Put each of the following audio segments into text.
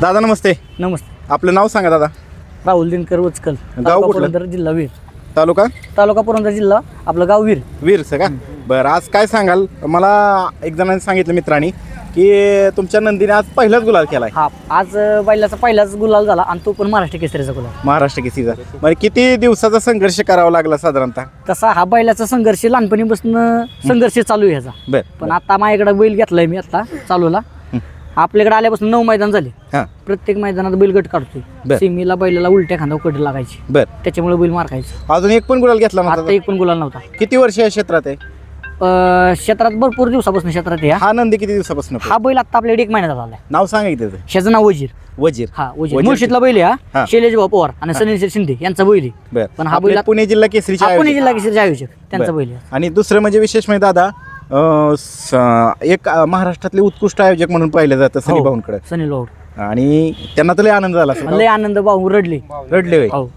दादा नमस्ते. नमस्ते. आपलं नाव सांगा दादा. राहुल दिनकर वचकल. गाव तालुका कुठलं? पुरंदर जिल्हा वीर. तालुका? तालुका पुरंदर जिल्हा आपलं गाव वीर. वीरचं का बरं आज काय सांगाल? मला एक जणांनी सांगितलं मित्रांनी की तुमच्या नंदीने आज पहिलाच गुलाल केलाय. हा आज अं, बैलाचा पहिलाच गुलाल झाला आणि तो पण महाराष्ट्र केसरीचा गुलाल. महाराष्ट्र केसीचा म्हणजे किती दिवसाचा संघर्ष करावा लागला साधारणतः? तसा हा बैलाचा संघर्ष लहानपणीपासून संघर्ष चालू आहे ह्याचा. बर पण आता माझ्याकडे बैल घेतलाय मी आता चालूला. आपल्याकडे आल्यापासून नऊ मैदान झाले. हां. प्रत्येक मैदानात बैल गट बर. काढतोय सीमीला बैलाला उलट्या खांदा कडी लागायची. बर. त्याच्यामुळे बैल मार खायचं. अजून एक पण गुलाल घेतला आता नव्हता एक पण गुलाल नव्हता. किती वर्ष या क्षेत्रात आहे? अं, क्षेत्रात भरपूर दिवसापासून क्षेत्रात आहे हा. हा नंदी किती दिवसापासून हा बैल आता आपल्याकडे एक महिन्यात आलाय नाव सांगा की त्याचं ह्याचं नाव वजीर. वजीर. हा वजीर. वजीर मुळशीतला बैल आहे हा. हा. शैलेश भाऊ पवार आणि सनील शिंदे यांचा बैल आहे. बर. पण हा आपले बैल- पुणे जिल्हा केसरीचे हा, पुणे आयोजक. जिल्हा केसरीचे आयोजक त्यांचा बर. बैल आहे. आणि दुसरं म्हणजे विशेष म्हणजे दादा स- एक अं, महाराष्ट्रातले उत्कृष्ट आयोजक म्हणून पाहिलं जातं सनी हो. भाऊंकडे सनील भाऊ आणि त्यांना तर लय आनंद झाला असेल. लय आनंद भाऊ रडले रडले होय. हो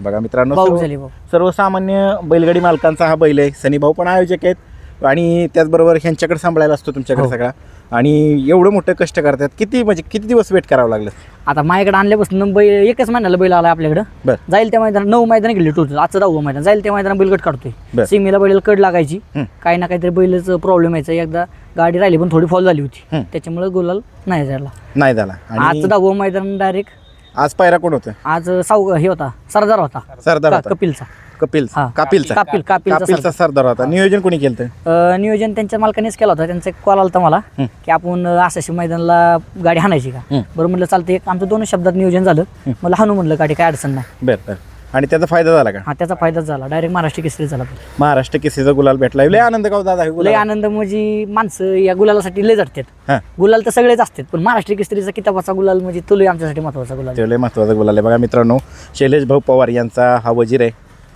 बघा मित्रांनो भाऊ सर्व- झाले भाऊ सर्वसामान्य बैलगाडी मालकांचा हा बैल आहे सनी भाऊ पण आयोजक आहेत आणि त्याचबरोबर ह्यांच्याकडे सांभाळायला असतो तुमच्याकडे हो. सगळा आणि एवढं मोठं कष्ट करतात. किती म्हणजे किती दिवस वेट करावं लागलं? आता माझ्याकडे आणल्यापासून बैल एकच महिन्याला बैल आला आपल्याकडे. बर. जाईल त्या मैदानात नऊ मैदान गेले टोटल आजचं दहावं मैदान. जाईल त्या मैदानात बैल बर. काढतोय सीमेला बैलाला कड लागायची. हं. काही ना काहीतरी बैलाचं प्रॉब्लेम यायचा. एकदा गाडी राहिली पण थोडी फॉल झाली होती. त्याच्यामुळे गुलाल नाही झाला. नाही झाला. आणि आजचं दहावं मैदान डायरेक्ट आज पायरा कोण होतं? आज साव हे होता सरदार होता. सरदार का- होता. कपिलचा. कपिल हा. कापिलचा. कापिल- कापिलचा कापिलचा सरदार होता. नियोजन कोणी केलं अ, नियोजन त्यांच्या मालकानेच केला होता. त्यांचा कॉल आला होता मला हं. की आपण आशाशी मैदानाला गाडी हाणायची का? हं. बरं म्हटलं चालतं एक आमचं दोन शब्दात नियोजन झालं. मला हाणू म्हणलं गाडी काय अडचण नाही. बरं बरं. आणि त्याचा फायदा झाला का? हा त्याचा फायदाच झाला. डायरेक्ट महाराष्ट्र केसरी झाला महाराष्ट्र केसीचा गुलाल भेटला. लय आनंद का हो दादा हे लय गुलाल? आनंद म्हणजे माणसं या गुलालासाठी लय झटतात हां. गुलाल तर सगळेच असतात पण महाराष्ट्र केसरीचा किताबाचा गुलाल म्हणजे तो लय आमच्यासाठी महत्त्वाचा गुलाल. ते लय महत्त्वाचा गुलाल आहे. बघा मित्रांनो शैलेश भाऊ पवार यांचा हा वजीर आहे.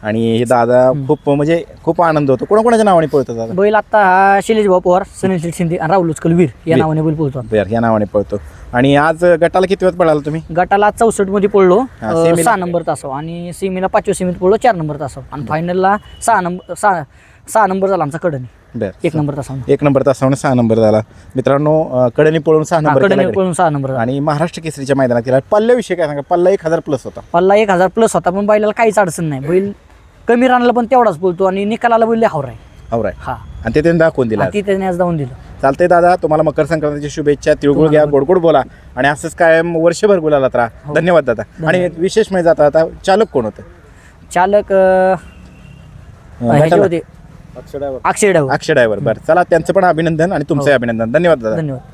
आणि हे दादा खूप म्हणजे खूप आनंद होतो. कोणाकोणाच्या नावाने पळतो दादा? बैल आता हा शैलेश भाऊ पवार सनील शेठ शिंदे आणि राहुल उचकल वीर या. नावाने बैल पोहोचतो बर या नावाने पळतो. आणि आज गटाला किती वेळ पळाला तुम्ही? गटाला चौसष्टमध्ये पडलो हा, सेमीला? सहा नंबर तासो आणि सेमीला पाचव्या सेमीत पडलो चार नंबर तासो आणि फायनलला सहा नंबर सहा सहा नंबर झाला आमचा कडनी बर. एक नंबर तासावर एक नंबर तासावर सहा नंबर झाला. मित्रांनो अं, कडनी पळून सहा नंबर केला. कडनी कडे. पळून सहा नंबर झाला. आणि महाराष्ट्र केसरीच्या मैदानात केला पल्ल्याविषयी काय सांगा? पल्ला एक हजार प्लस होता. पल्ला एक हजार प्लस होता पण बैलाला काहीच अडचण नाही. बैल कमी रानला पण तेवढाच बोलतो आणि निकालाला बैल हावर आहे. आवराय हा. आणि ते त्यांनी दाखवून दिला. ती त्याने आज जाऊन दिलं. चालतंय दादा तुम्हाला मकर संक्रांतीची शुभेच्छा तिळगुळ घ्या गोडगोड बोला. आणि असंच काय वर्षभर गुलालात राहा. धन्यवाद दादा. आणि विशेष म्हणजे जाता आता चालक कोण होतं? चालक अ, ह्याचे गटाला? होते. अक्षय डाव अक्षय ड्रायव्हर बरं. चला त्यांचं पण अभिनंदन आणि तुमचंही अभिनंदन. धन्यवाद दादा. धन्यवाद.